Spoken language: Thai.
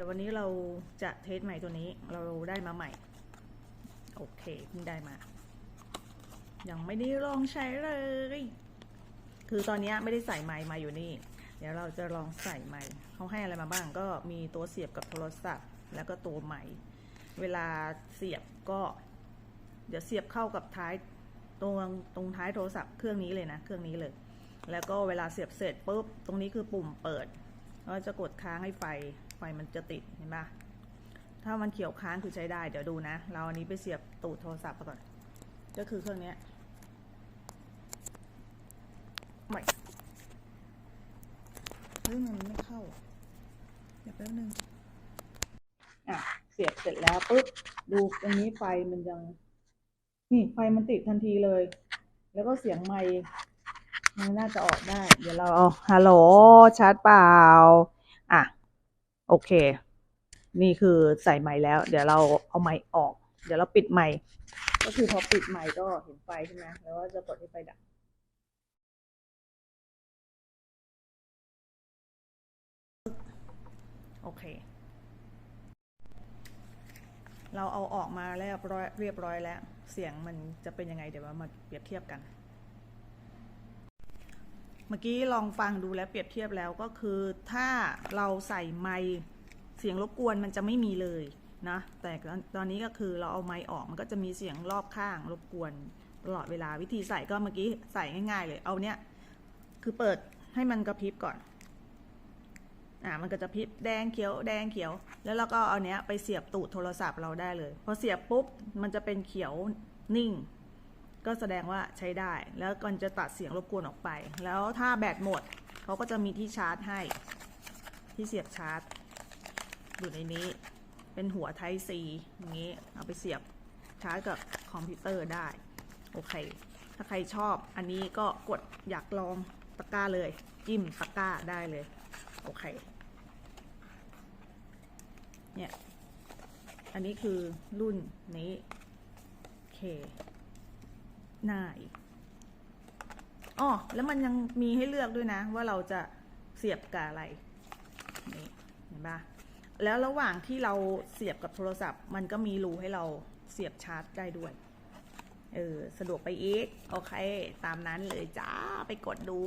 ดี๋ยววันนี้เราจะเทสใหม่ตัวนี้เราได้มาใหม่ โอเคเพิ่งได้มา ยังไม่ได้ลองใช้เลย คือตอนนี้ไม่ได้ใส่ไมค์มาอยู่นี่ เดี๋ยวเราจะลองใส่ไมค์เขาให้อะไรมาบ้างก็มีตัวเสียบกับโทรศัพท์ แล้วก็ตัวไมค์เวลาเสียบก็ เดี๋ยวเสียบเข้ากับท้ายตรงตรงท้ายโทรศัพท์เครื่องนี้เลยนะ เครื่องนี้เลย แล้วก็เวลาเสียบเสร็จปุ๊บตรงนี้คือปุ่มเปิดเราจะกดค้างให้ไฟ ไฟมันจะติดเห็นปะถ้ามันเขียวค้างคือใช้ได้เดี๋ยวดูนะ เราอันนี้ไปเสียบตูดโทรศัพท์ก่อน ก็คือเครื่องนี้ยไม่เฮ้ยมันไม่เข้า เดี๋ยวแป๊บนึงอะเสียบเสร็จแล้วปุ๊บดูตรงนี้ไฟมันยัง นี่ไฟมันติดทันทีเลย แล้วก็เสียงไมค์มันน่าจะออกได้ เดี๋ยวเราเอาฮัลโหลชาร์จเปล่า โอเค นี่คือใส่ไมค์แล้ว เดี๋ยวเราเอาไมค์ออก เดี๋ยวเราปิดไมค์ก็คือพอปิดไมค์ก็เห็นไฟใช่ไหมแล้วก็จะกดให้ไฟดับโอเค เราเอาออกมาเรียบร้อยเรียบร้อยแล้ว เสียงมันจะเป็นยังไงเดี๋ยวมาเปรียบเทียบกัน เมื่อกี้ลองฟังดูแล้วเปรียบเทียบแล้วก็คือถ้าเราใส่ไมค์เสียงรบกวนมันจะไม่มีเลยนะแต่ตอนนี้ก็คือเราเอาไมค์ออกมันก็จะมีเสียงรอบข้างรบกวนตลอดเวลาวิธีใส่ก็เมื่อกี้ใส่ง่ายๆ เลย เอาเนี้ยคือเปิดให้มันกระพริบก่อนอ่ามันก็จะพริบแดงเขียวแดงเขียว แล้วเราก็เอาเนี้ยไปเสียบตูดโทรศัพท์เราได้เลยพอเสียบปุ๊บมันจะเป็นเขียวนิ่ง ก็แสดงว่าใช้ได้ แล้วมันจะตัดเสียงรบกวนออกไป แล้วถ้าแบตหมดเขาก็จะมีที่ชาร์จให้ ที่เสียบชาร์จ อยู่ในนี้ เป็นหัวไทป์ C อย่างนี้ เอาไปเสียบชาร์จกับคอมพิวเตอร์ได้ โอเค ถ้าใครชอบอันนี้ก็กดอยากลองตะกร้าเลย จิ้มตะกร้าได้เลย โอเค เนี่ย อันนี้คือรุ่นนี้ โอเค นาอีกอ๋อแล้วมันยังมีให้เลือกด้วยนะ ว่าเราจะเสียบกับอะไร นี่เห็นปะแล้วระหว่างที่เราเสียบกับโทรศัพท์ มันก็มีรูให้เราเสียบชาร์จได้ด้วย เออ สะดวกไปอีก โอเค ตามนั้นเลยจ้า ไปกดดู